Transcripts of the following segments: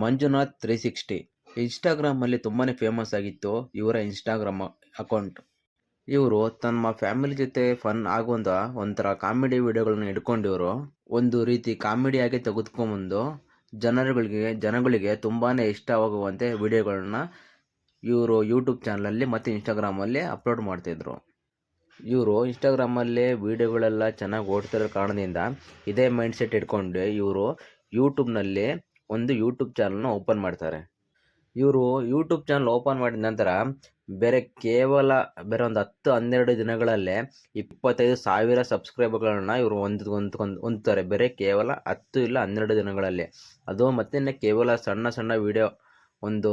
Manjunath three sixty ಇನ್ಸ್ಟಾಗ್ರಾಮಲ್ಲಿ ತುಂಬಾ famous ಆಗಿತ್ತು ಇವರ ಇನ್ಸ್ಟಾಗ್ರಾಮ್ ಅಕೌಂಟ್ ಇವರು ತಮ್ಮ ಫ್ಯಾಮಿಲಿ ಜೊತೆ ಫನ್ ಆಗುವಂಥ ಒಂಥರ ಕಾಮಿಡಿ ವಿಡಿಯೋಗಳನ್ನ ಇಟ್ಕೊಂಡು ಇವರು ಒಂದು ರೀತಿ ಕಾಮಿಡಿಯಾಗಿ ತೆಗೆದುಕೊಂಬಂದು ಜನರುಗಳಿಗೆ, ಜನಗಳಿಗೆ ತುಂಬಾ ಇಷ್ಟವಾಗುವಂತೆ ವಿಡಿಯೋಗಳನ್ನ ಇವರು ಯೂಟ್ಯೂಬ್ ಚಾನಲಲ್ಲಿ ಮತ್ತು ಇನ್ಸ್ಟಾಗ್ರಾಮಲ್ಲಿ ಅಪ್ಲೋಡ್ ಮಾಡ್ತಿದ್ರು. ಇವರು ಇನ್ಸ್ಟಾಗ್ರಾಮಲ್ಲಿ ವೀಡಿಯೋಗಳೆಲ್ಲ ಚೆನ್ನಾಗಿ ಓಡ್ತಿರೋ ಕಾರಣದಿಂದ ಇದೇ ಮೈಂಡ್ಸೆಟ್ ಇಟ್ಕೊಂಡು ಇವರು ಯೂಟ್ಯೂಬ್ನಲ್ಲಿ ಒಂದು ಯೂಟ್ಯೂಬ್ ಚಾನಲ್ನ ಓಪನ್ ಮಾಡ್ತಾರೆ. ಇವರು ಯೂಟ್ಯೂಬ್ ಚಾನಲ್ ಓಪನ್ ಮಾಡಿದ ನಂತರ ಬೇರೆ ಕೇವಲ ಬೇರೆ ಒಂದು ಹತ್ತು ಹನ್ನೆರಡು ದಿನಗಳಲ್ಲೇ ಇಪ್ಪತ್ತೈದು ಸಾವಿರ ಸಬ್ಸ್ಕ್ರೈಬರ್ಗಳನ್ನ ಇವರು ಒಂದು ಹೊಂದ್ತಾರೆ. ಬೇರೆ ಕೇವಲ ಹತ್ತು ಇಲ್ಲ ಹನ್ನೆರಡು ದಿನಗಳಲ್ಲಿ. ಅದು ಮತ್ತೆ ಕೇವಲ ಸಣ್ಣ ಸಣ್ಣ ವಿಡಿಯೋ ಒಂದು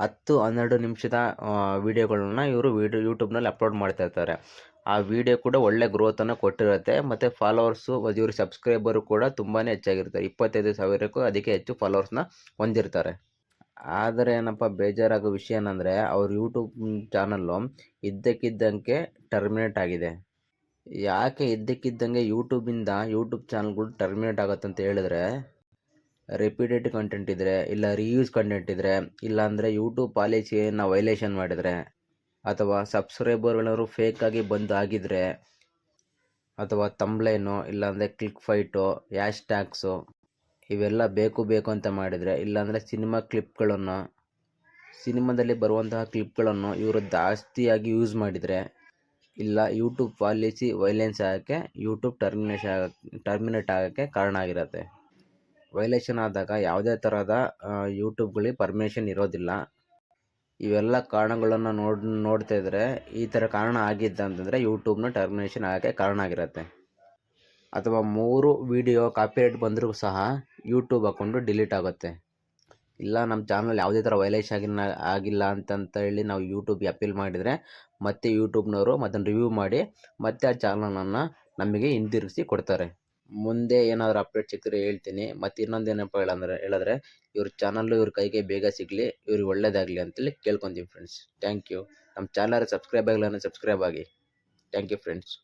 ಹತ್ತು ಹನ್ನೆರಡು ನಿಮಿಷದ ವೀಡಿಯೋಗಳನ್ನ ಇವರು ವೀಡಿಯೋ ಯೂಟ್ಯೂಬ್ನಲ್ಲಿ ಅಪ್ಲೋಡ್ ಮಾಡ್ತಾ ಇರ್ತಾರೆ. ಆ ವಿಡಿಯೋ ಕೂಡ ಒಳ್ಳೆ ಗ್ರೋತನ್ನು ಕೊಟ್ಟಿರುತ್ತೆ. ಮತ್ತು ಫಾಲೋವರ್ಸು ಇವರು ಸಬ್ಸ್ಕ್ರೈಬರು ಕೂಡ ತುಂಬಾ ಹೆಚ್ಚಾಗಿರ್ತಾರೆ. ಇಪ್ಪತ್ತೈದು ಸಾವಿರಕ್ಕೂ ಅದಕ್ಕೆ ಹೆಚ್ಚು ಫಾಲೋವರ್ಸ್ನ ಹೊಂದಿರ್ತಾರೆ. ಆದರೆ ಏನಪ್ಪ, ಬೇಜಾರಾಗೋ ವಿಷಯ ಏನಂದರೆ, ಅವ್ರ ಯೂಟ್ಯೂಬ್ ಚಾನಲ್ಲು ಇದ್ದಕ್ಕಿದ್ದಂಗೆ ಟರ್ಮಿನೇಟ್ ಆಗಿದೆ. ಯಾಕೆ ಇದ್ದಕ್ಕಿದ್ದಂಗೆ ಯೂಟ್ಯೂಬಿಂದ ಯೂಟ್ಯೂಬ್ ಚಾನಲ್ಗಳು ಟರ್ಮಿನೇಟ್ ಆಗುತ್ತೆ ಅಂತ ಹೇಳಿದ್ರೆ ರಿಪೀಟೆಡ್ ಕಂಟೆಂಟ್ ಇದ್ದರೆ ಇಲ್ಲ ರೀಯೂಸ್ ಕಂಟೆಂಟ್ ಇದ್ದರೆ ಇಲ್ಲಾಂದರೆ ಯೂಟ್ಯೂಬ್ ಪಾಲಿಸಿಯನ್ನು ವೈಲೇಷನ್ ಮಾಡಿದರೆ, ಅಥವಾ ಸಬ್ಸ್ಕ್ರೈಬರ್ಗಳವರು ಫೇಕಾಗಿ ಬಂದು ಆಗಿದ್ರೆ, ಅಥವಾ ತಂಬ್ಲೈನು ಇಲ್ಲಾಂದರೆ ಕ್ಲಿಕ್ ಫೈಟು ಯಾಶ್ ಟ್ಯಾಕ್ಸು ಇವೆಲ್ಲ ಬೇಕು ಬೇಕು ಅಂತ ಮಾಡಿದರೆ, ಇಲ್ಲಾಂದರೆ ಸಿನಿಮಾ ಕ್ಲಿಪ್ಗಳನ್ನು ಸಿನಿಮಾದಲ್ಲಿ ಬರುವಂತಹ ಕ್ಲಿಪ್ಗಳನ್ನು ಇವರು ಜಾಸ್ತಿಯಾಗಿ ಯೂಸ್ ಮಾಡಿದರೆ, ಇಲ್ಲ ಯೂಟ್ಯೂಬ್ ಪಾಲಿಸಿ ವೈಲೆನ್ಸ್ ಆಗೋಕ್ಕೆ ಯೂಟ್ಯೂಬ್ ಟರ್ಮಿನೇಷನ್ ಟರ್ಮಿನೇಟ್ ಆಗೋಕ್ಕೆ ಕಾರಣ ಆಗಿರುತ್ತೆ. ವೈಲೇಷನ್ ಆದಾಗ ಯಾವುದೇ ಥರದ ಯೂಟ್ಯೂಬ್ಗಳಿಗೆ ಪರ್ಮಿಷನ್ ಇರೋದಿಲ್ಲ. ಇವೆಲ್ಲ ಕಾರಣಗಳನ್ನು ನೋಡ್, ನೋಡ್ತಾ ಇದ್ದರೆ ಈ ಥರ ಕಾರಣ ಆಗಿದ್ದ ಅಂತಂದರೆ ಯೂಟ್ಯೂಬ್ನ ಟರ್ಮಿನೇಷನ್ ಆಗೋಕ್ಕೆ ಕಾರಣ ಆಗಿರುತ್ತೆ. ಅಥವಾ ಮೂರು ವಿಡಿಯೋ ಕಾಪಿರೈಟ್ ಬಂದರೂ ಸಹ ಯೂಟ್ಯೂಬ್ ಹಾಕ್ಕೊಂಡು ಡಿಲೀಟ್ ಆಗುತ್ತೆ. ಇಲ್ಲ ನಮ್ಮ ಚಾನಲ್ ಯಾವುದೇ ಥರ ವೈಲೇಷನ್ ಆಗಿಲ್ಲ ಆಗಿಲ್ಲ ಅಂತಂತ ಹೇಳಿ ನಾವು ಯೂಟ್ಯೂಬ್ಗೆ ಅಪೀಲ್ ಮಾಡಿದರೆ ಮತ್ತೆ ಯೂಟ್ಯೂಬ್ನವರು ಅದನ್ನು ರಿವ್ಯೂ ಮಾಡಿ ಮತ್ತೆ ಆ ಚಾನಲನ್ನು ನಮಗೆ ಹಿಂದಿರುಗಿಸಿ ಕೊಡ್ತಾರೆ. ಮುಂದೆ ಏನಾದರೂ ಅಪ್ಡೇಟ್ ಸಿಕ್ಕಿದ್ರೆ ಹೇಳ್ತೀನಿ. ಮತ್ತು ಇನ್ನೊಂದು ಏನಪ್ಪ ಹೇಳಂದ್ರೆ, ಹೇಳಿದ್ರೆ ಇವ್ರ ಚಾನಲ್ಲು ಇವ್ರ ಕೈಗೆ ಬೇಗ ಸಿಗಲಿ, ಇವ್ರಿಗೆ ಒಳ್ಳೇದಾಗಲಿ ಅಂತೇಳಿ ಕೇಳ್ಕೊತೀವಿ ಫ್ರೆಂಡ್ಸ್ ಥ್ಯಾಂಕ್ ಯು ನಮ್ಮ ಚಾನಲ್ ಸಬ್ಸ್ಕ್ರೈಬ್ ಆಗಿಲ್ಲ ಅಂದರೆ ಸಬ್ಸ್ಕ್ರೈಬ್ ಆಗಿ. Thank you friends